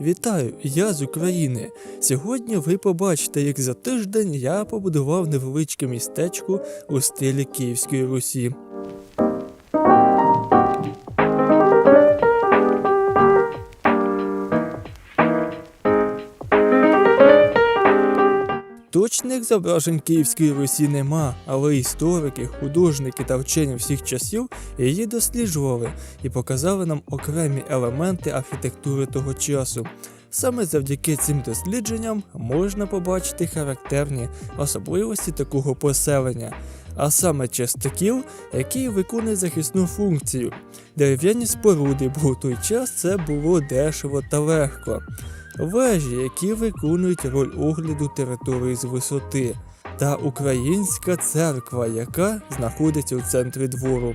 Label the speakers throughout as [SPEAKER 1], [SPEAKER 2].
[SPEAKER 1] Вітаю, я з України. Сьогодні ви побачите, як за тиждень я побудував невеличке містечко у стилі Київської Русі. Точних зображень Київської Русі нема, але історики, художники та вчені всіх часів її досліджували і показали нам окремі елементи архітектури того часу. Саме завдяки цим дослідженням можна побачити характерні особливості такого поселення, а саме частокіл, який виконує захисну функцію. Дерев'яні споруди, бо в той час це було дешево та легко. Вежі, які виконують роль огляду території з висоти, та українська церква, яка знаходиться у центрі двору.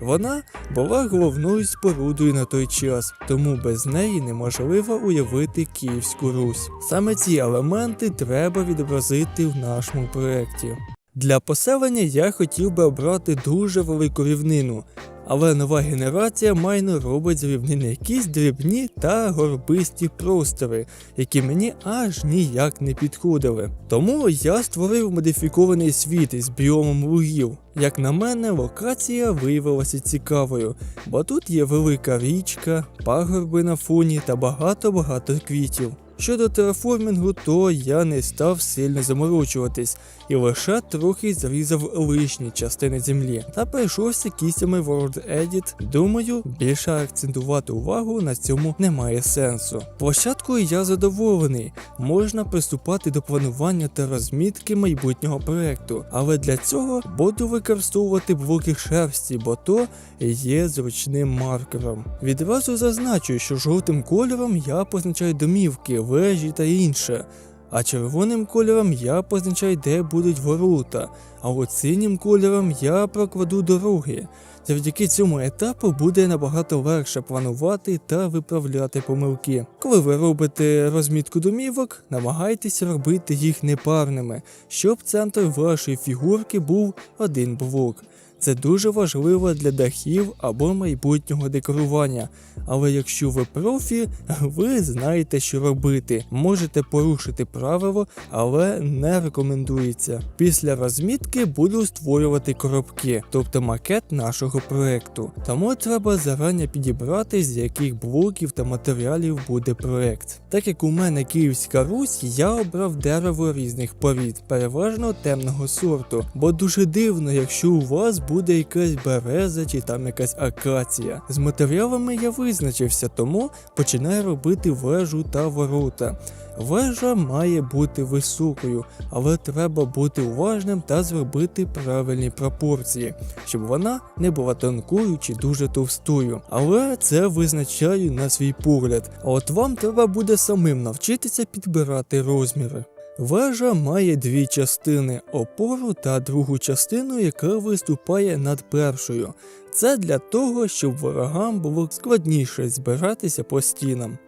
[SPEAKER 1] Вона була головною спорудою на той час, тому без неї неможливо уявити Київську Русь. Саме ці елементи треба відобразити в нашому проєкті. Для поселення я хотів би обрати дуже велику рівнину, але нова генерація майно робить з рівнини якісь дрібні та горбисті простори, які мені аж ніяк не підходили. Тому я створив модифікований світ із біомом лугів. Як на мене, локація виявилася цікавою, бо тут є велика річка, пагорби на фоні та багато-багато квітів. Щодо тераформінгу, то я не став сильно заморочуватись і лише трохи зрізав лишні частини землі та пройшовся кістями World Edit. Думаю, більше акцентувати увагу на цьому немає сенсу. Площадкою я задоволений, можна приступати до планування та розмітки майбутнього проекту, але для цього буду використовувати блоки шерсті, бо то є зручним маркером. Відразу зазначу, що жовтим кольором я позначаю домівки, вежі та інше. А червоним кольором я позначаю, де будуть ворота, а от синім кольором я прокладу дороги. Завдяки цьому етапу буде набагато легше планувати та виправляти помилки. Коли ви робите розмітку домівок, намагайтеся робити їх непарними, щоб центр вашої фігурки був один блок. Це дуже важливо для дахів або майбутнього декорування. Але якщо ви профі, ви знаєте, що робити. Можете порушити правило, але не рекомендується. Після розмітки буду створювати коробки, тобто макет нашого проекту. Тому треба зарані підібрати, з яких блоків та матеріалів буде проект. Так як у мене Київська Русь, я обрав дерево різних порід, переважно темного сорту, бо дуже дивно, якщо у вас буде якась береза чи там якась акація. З матеріалами я визначився, тому починаю робити вежу та ворота. Вежа має бути високою, але треба бути уважним та зробити правильні пропорції, щоб вона не була тонкою чи дуже товстою. Але це визначаю на свій погляд. А от вам треба буде самим навчитися підбирати розміри. Вежа має дві частини опору та другу частину, яка виступає над першою. Це для того, щоб ворогам було складніше збиратися по стінам.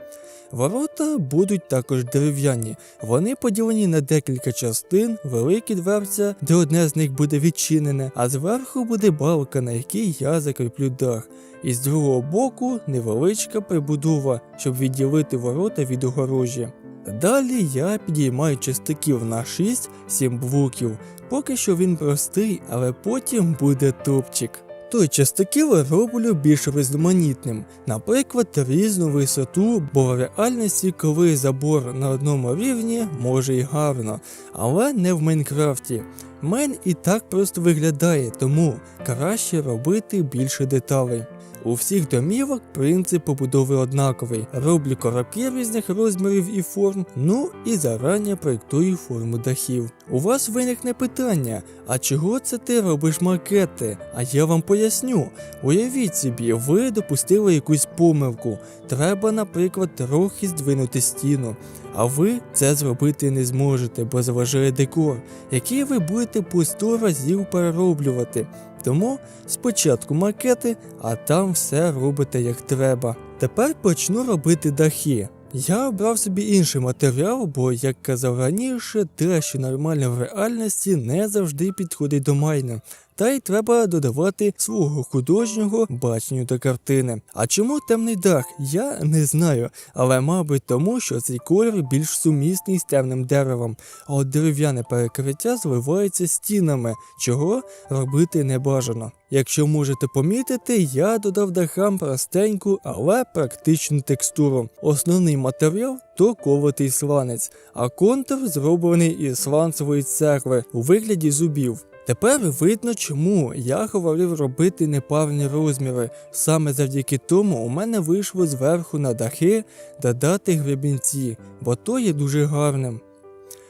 [SPEAKER 1] Ворота будуть також дерев'яні. Вони поділені на декілька частин, великі дверця, де одне з них буде відчинене, а зверху буде балка, на якій я закріплю дах. І з другого боку невеличка прибудова, щоб відділити ворота від огорожі. Далі я підіймаю частоків на 6-7 блоків. Поки що він простий, але потім буде топчик. Той частокіл роблю більш різноманітним, наприклад, різну висоту, бо в реальності, коли забор на одному рівні, може й гарно, але не в Майнкрафті. Майн і так просто виглядає, тому краще робити більше деталей. У всіх домівок принцип побудови однаковий. Роблю коробки різних розмірів і форм, ну і зарані проєктую форму дахів. У вас виникне питання: а чого це ти робиш макети? А я вам поясню. Уявіть собі, ви допустили якусь помилку. Треба, наприклад, трохи здвинути стіну. А ви це зробити не зможете, бо заважає декор, який ви будете по 100 разів перероблювати. Тому спочатку макети, а там все робите як треба. Тепер почну робити дахи. Я обрав собі інший матеріал, бо, як казав раніше, те, що нормально в реальності, не завжди підходить до майна. Та й треба додавати свого художнього бачення до картини. А чому темний дах? Я не знаю, але мабуть тому, що цей колір більш сумісний з темним деревом, а от дерев'яне перекриття зливається стінами, чого робити не бажано. Якщо можете помітити, я додав дахам простеньку, але практичну текстуру. Основний матеріал то коватий сланець, а контур зроблений із сланцевої церкви у вигляді зубів. Тепер видно, чому я говорив робити непарні розміри. Саме завдяки тому у мене вийшло зверху на дахи додати гребінці, бо то є дуже гарним.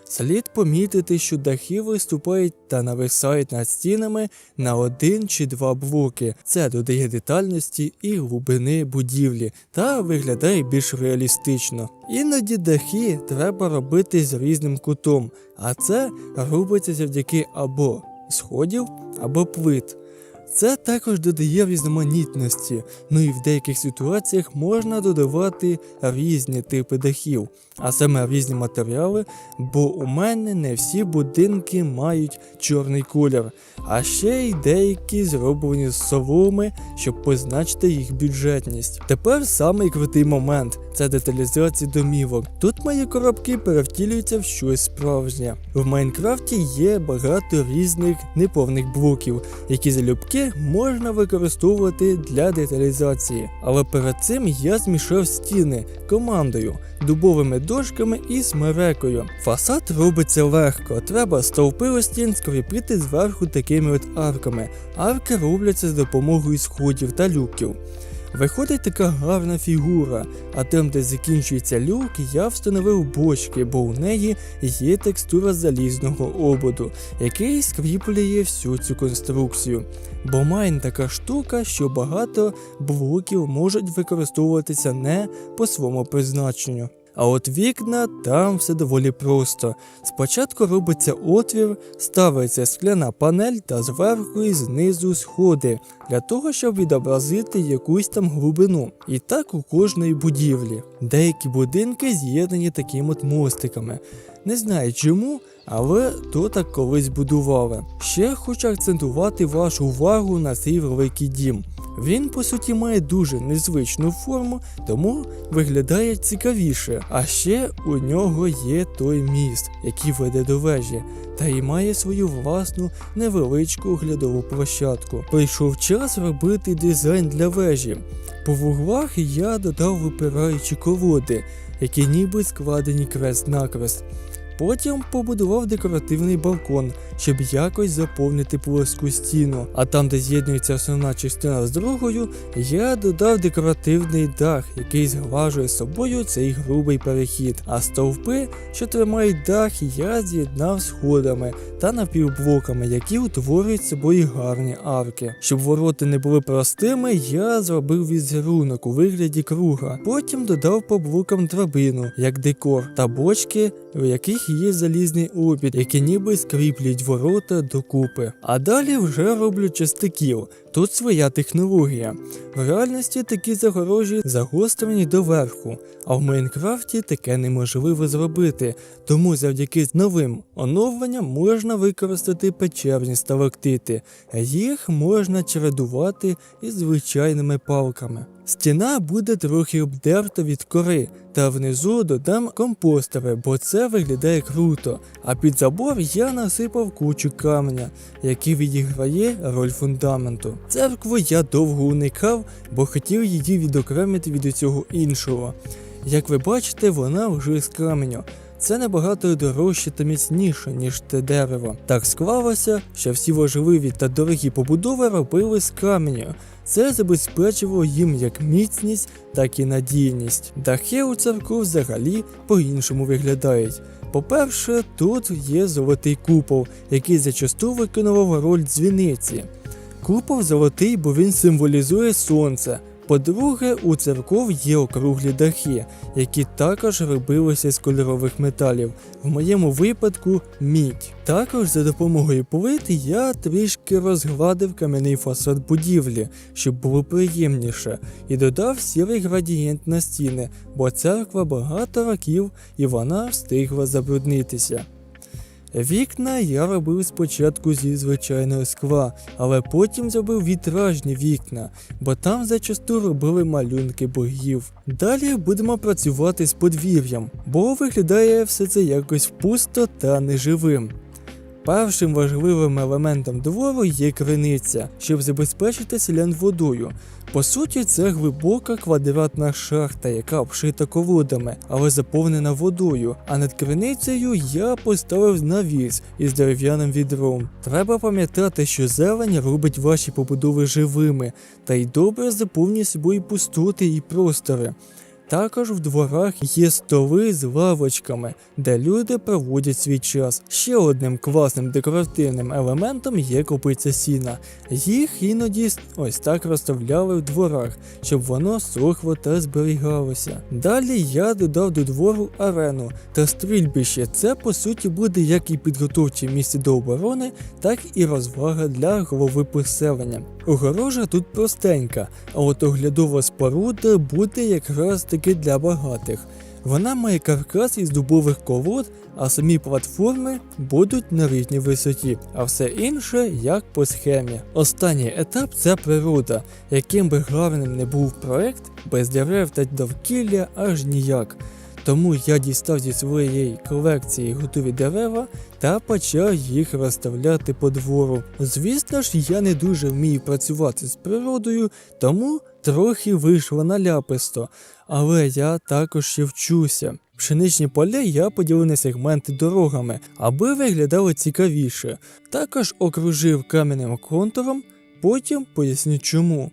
[SPEAKER 1] Слід помітити, що дахи виступають та нависають над стінами на один чи два блоки. Це додає детальності і глибини будівлі та виглядає більш реалістично. Іноді дахи треба робити з різним кутом, а це робиться завдяки або сходів, або плит. Це також додає різноманітності, ну і в деяких ситуаціях можна додавати різні типи дахів, а саме різні матеріали, бо у мене не всі будинки мають чорний колір, а ще й деякі зроблені з соломи, щоб позначити їх бюджетність. Тепер самий крутий момент це деталізація домівок. Тут мої коробки перевтілюються в щось справжнє. В Майнкрафті є багато різних неповних блоків, які залюбки можна використовувати для деталізації. Але перед цим я змішав стіни командою, дубовими дошками і смерекою. Фасад робиться легко, треба стовпи у стін скріпити зверху такими от арками. Арки робляться з допомогою сходів та люків. Виходить така гарна фігура, а там, де закінчується люк, я встановив бочки, бо у неї є текстура залізного ободу, який скріплює всю цю конструкцію. Бо майн така штука, що багато блоків можуть використовуватися не по своєму призначенню. А от вікна там все доволі просто. Спочатку робиться отвір, ставиться скляна панель та зверху і знизу сходи для того, щоб відобразити якусь там глибину. І так у кожної будівлі. Деякі будинки з'єднані такими от мостиками. Не знаю чому, але то так колись будували. Ще хочу акцентувати вашу увагу на цей великий дім. Він, по суті, має дуже незвичну форму, тому виглядає цікавіше. А ще у нього є той міст, який веде до вежі, та й має свою власну невеличку оглядову площадку. Прийшов час робити дизайн для вежі. По вуглах я додав випираючі колоди, які ніби складені крест-накрест. Потім побудував декоративний балкон, щоб якось заповнити плоску стіну. А там, де з'єднується основна частина з другою, я додав декоративний дах, який зглажує собою цей грубий перехід. А стовпи, що тримають дах, я з'єднав сходами та напівблоками, які утворюють собою гарні арки. Щоб ворота не були простими, я зробив візерунок у вигляді круга. Потім додав по блокам драбину, як декор, та бочки, в яких є залізний обід, які ніби скріплюють ворота докупи. А далі вже роблю частиків. Тут своя технологія. В реальності такі загорожі загострені доверху, а в Майнкрафті таке неможливо зробити, тому завдяки новим оновленням можна використати печерні сталактити. Їх можна чередувати із звичайними палками. Стіна буде трохи обдерта від кори, та внизу додам компостери, бо це виглядає круто. А під забор я насипав кучу каменя, який відіграє роль фундаменту. Церкву я довго уникав, бо хотів її відокремити від усього іншого. Як ви бачите, вона вже з каменю. Це набагато дорожче та міцніше, ніж те дерево. Так склалося, що всі важливі та дорогі побудови робили з каменю. Це забезпечувало їм як міцність, так і надійність. Дахи у церкву взагалі по-іншому виглядають. По-перше, тут є золотий купол, який зачасту виконував роль дзвіниці. Купол золотий, бо він символізує сонце. По-друге, у церков є округлі дахи, які також робилися з кольорових металів. В моєму випадку мідь. Також за допомогою плит я трішки розгладив кам'яний фасад будівлі, щоб було приємніше, і додав сірий градієнт на стіни, бо церква багато років і вона встигла забруднитися. Вікна я робив спочатку зі звичайного скла, але потім зробив вітражні вікна, бо там зачасту робили малюнки богів. Далі будемо працювати з подвір'ям, бо виглядає все це якось пусто та неживим. Першим важливим елементом двору є криниця, щоб забезпечити селян водою. По суті, це глибока квадратна шахта, яка обшита колодами, але заповнена водою. А над криницею я поставив навіс із дерев'яним відром. Треба пам'ятати, що зелень робить ваші побудови живими та й добре заповнює собою пустоти і простори. Також в дворах є столи з лавочками, де люди проводять свій час. Ще одним класним декоративним елементом є копиця сіна. Їх іноді ось так розставляли в дворах, щоб воно сохло та зберігалося. Далі я додав до двору арену та стрільбище. Це по суті буде як і підготовче місце до оборони, так і розвага для голови поселення. Огорожа тут простенька, а от оглядова споруда буде якраз таки для багатих. Вона має каркас із дубових колод, а самі платформи будуть на рівній висоті, а все інше як по схемі. Останній етап це природа, яким би гарним не був проект, без дерев та довкілля аж ніяк. Тому я дістав зі своєї колекції готові дерева та почав їх розставляти по двору. Звісно ж, я не дуже вмію працювати з природою, тому трохи вийшло наляписто, але я також ще вчуся. Пшеничні поля я поділив на сегменти дорогами, аби виглядало цікавіше. Також окружив кам'яним контуром, потім поясню чому.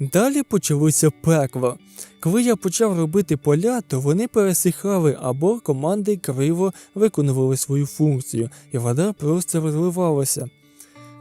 [SPEAKER 1] Далі почалося пекло. Коли я почав робити поля, то вони пересихали або команди криво виконували свою функцію, і вода просто розливалася.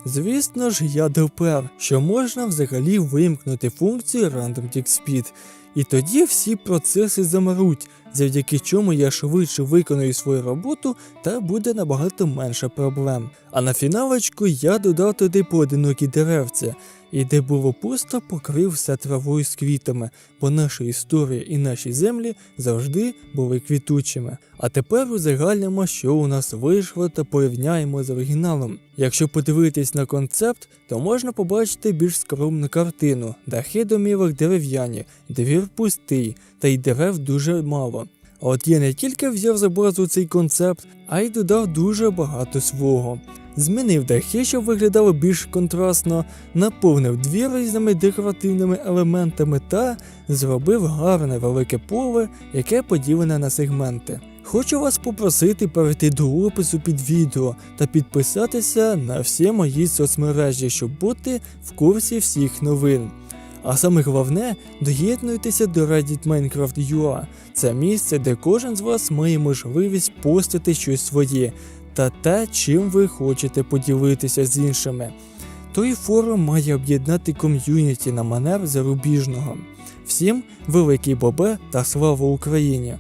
[SPEAKER 1] Звісно ж, я допер, що можна взагалі вимкнути функцію Random Tick Speed, і тоді всі процеси замруть, завдяки чому я швидше виконую свою роботу та буде набагато менше проблем. А на фіналочку я додав туди поодинокі деревця, і де було пусто, покрив все травою з квітами, бо наша історія і наші землі завжди були квітучими. А тепер узагальнимо, що у нас вийшло та порівняємо з оригіналом. Якщо подивитись на концепт, то можна побачити більш скромну картину, дахи домівок дерев'яні, двір пустий, та й дерев дуже мало. От я не тільки взяв за базу цей концепт, а й додав дуже багато свого. Змінив дахи, щоб виглядало більш контрастно, наповнив двір різними декоративними елементами та зробив гарне велике поле, яке поділене на сегменти. Хочу вас попросити перейти до опису під відео та підписатися на всі мої соцмережі, щоб бути в курсі всіх новин. А саме головне, доєднуйтеся до Reddit Minecraft.ua. Це місце, де кожен з вас має можливість постити щось своє та те, чим ви хочете поділитися з іншими. Той форум має об'єднати ком'юніті на манер зарубіжного. Всім великий бобе та слава Україні!